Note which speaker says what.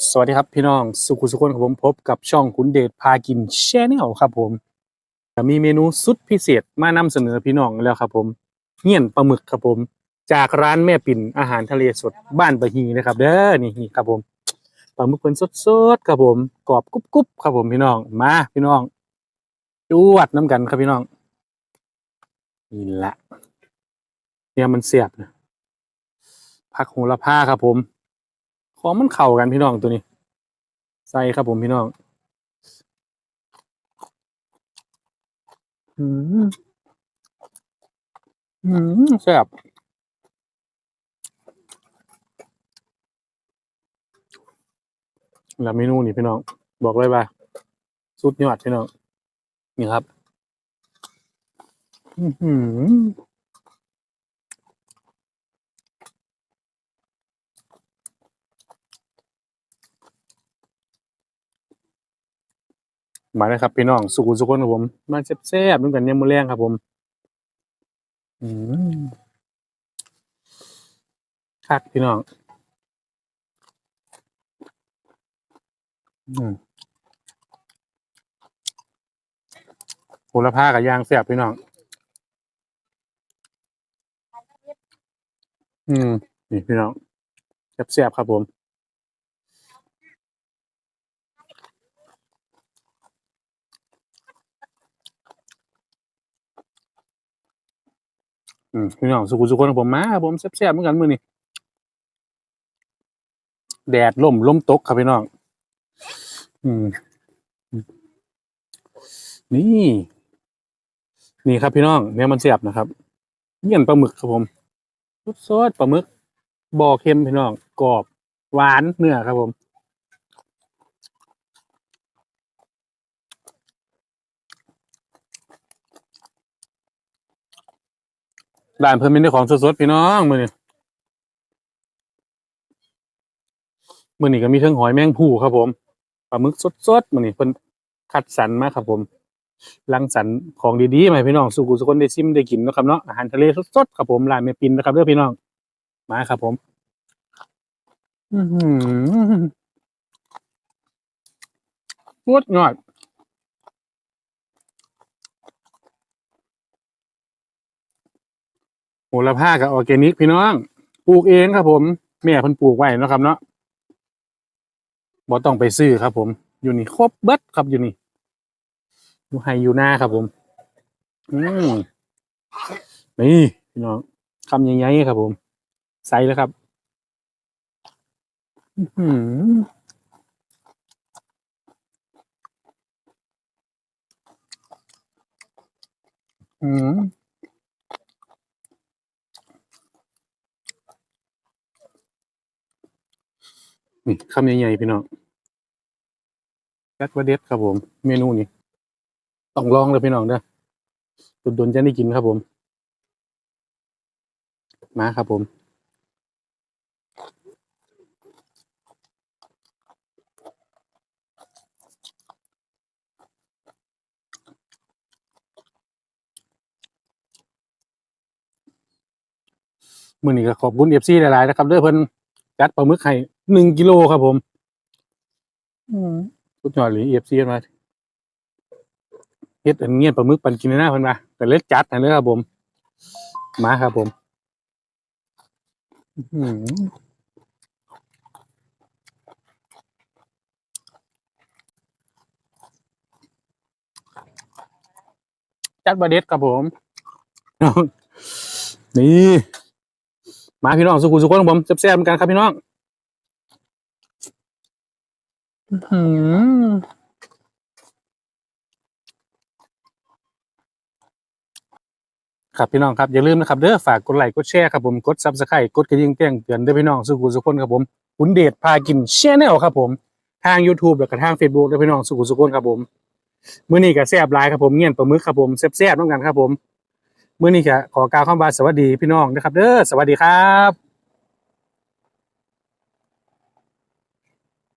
Speaker 1: สวัสดีครับพี่น้องสุขุสุคนของผมพบกับช่องขุนเดชพากินแชนแนลครับผมมีเมนูสุดพิเศษมานำเสนอพี่น้องแล้วครับผมเงี้ยนปลาหมึกครับผม จากร้านแม่ปิ่นอาหารทะเลสดบ้านปะฮีนะครับ เด้อนี่นี่ครับผมปลาหมึกเพิ่นสดๆครับผมกรอบกรุบๆครับผมพี่น้องมาพี่น้องจวดน้ำกันครับพี่น้องนี่แหละเนี่ยมันเสียบนะผักโหระพาครับผม ของมันเข้ากันพี่น้องตัวนี้ ใส่ครับผมพี่น้องอืมอืมแซ่บแล้วเมนูนี่พี่น้อง บอกเลยว่าสุดยอดพี่น้อง นี่ครับ อือ มาเลยครับพี่น้องสุขุสุคนครับผม มาแซ่บๆเหมือนกันเนี่ยมมือแรงครับผมอืมคักพี่น้องอืมโหระพากับยางแซ่บพี่น้อง อืมนี่พี่น้องแซ่บๆครับผม อืมพี่น้องสุขุสุคนของผมมาครับผมแซ่บๆเหมือนกันมือนี้แดดล่มลมตกครับพี่น้องอืมนี่ นี่ครับพี่น้องเนี่ยมันเสียบนะครับเยี่ยนปลาหมึกครับผมสดๆปลาหมึกบ่อเค็มพี่น้องกรอบหวานเนื้อครับผม ร้านเพิ่นมีแต่ของสดๆพี่น้องมื้อนี้มื้อนี้ก็มีเทั้งหอยแมงผู้ครับผมปลาหมึกสดๆมื้อนี้เพิ่นคัดสรรมาครับผมรังสรรค์ของดีๆมาพี่น้องสู่กุสุคนได้ชิมได้กินนะครับเนาะอาหารทะเลสดๆครับผมร้านแม่ปินนะครับเด้อพี่น้องมาครับผมอือหือวดยอด โหระพากับออร์แกนิกพี่น้อง ปลูกเองครับผม แม่เพิ่นปลูกไว้นะครับเนาะบ่ต้องไปซื้อครับ ผม อยู่นี่ครบเบิดครับอยู่นี่อยู่ไฮอยู่หน้าครับ ผม อืมนี่พี่น้องคำใหญ่ๆครับ ผมใส่แล้วครับ อื้อหืออืม นี่คำใหญ่ๆพี่น้องจัดว่าเด็ดครับผม เมนูนี้ต้องลองเลยพี่น้องเด้อตุนๆจะได้กินครับผม มาครับผม มื้อนี้ก็ขอบคุณ FC หลายๆนะครับเด้อเพิ่นจัดปลาหมึกให้ หนึ่งกิโลครับผม อืมสุดยอดเลย FC มาเฮ็ดอันเงี้ยปลาหมึกปันกินหน้าเพิ่นมาก็เลยจัดให้เลยครับผม มาครับผมอื้อหือจัดบาเด็ดครับผมนี่ มาพี่น้องสุขุสุขคนของผมแซ่บๆเหมือนกันครับพี่น้องอื้อ หือครับพี่น้องครับอย่าลืมนะครับเด้อฝากกดไลค์กดแชร์ครับผมกดซับสไครต์กดกระดิ่งแจ้งเตือนเด้อพี่น้องสุขุสุขคนครับผมขุนเดชพากินแชนแนลครับผม ทาง YouTube แล้วก็ทาง Facebook เด้อพี่น้องสุขุสุขคนครับผมมื้อนี้ก็แซ่บหลายครับผมเงี้ยนปลาหมึกครับผมแซ่บๆต้องกันครับผมมื้อนี้ก็ขอกล่าวคำว่าสวัสดีพี่น้องนะครับ เด้อสวัสดีครับ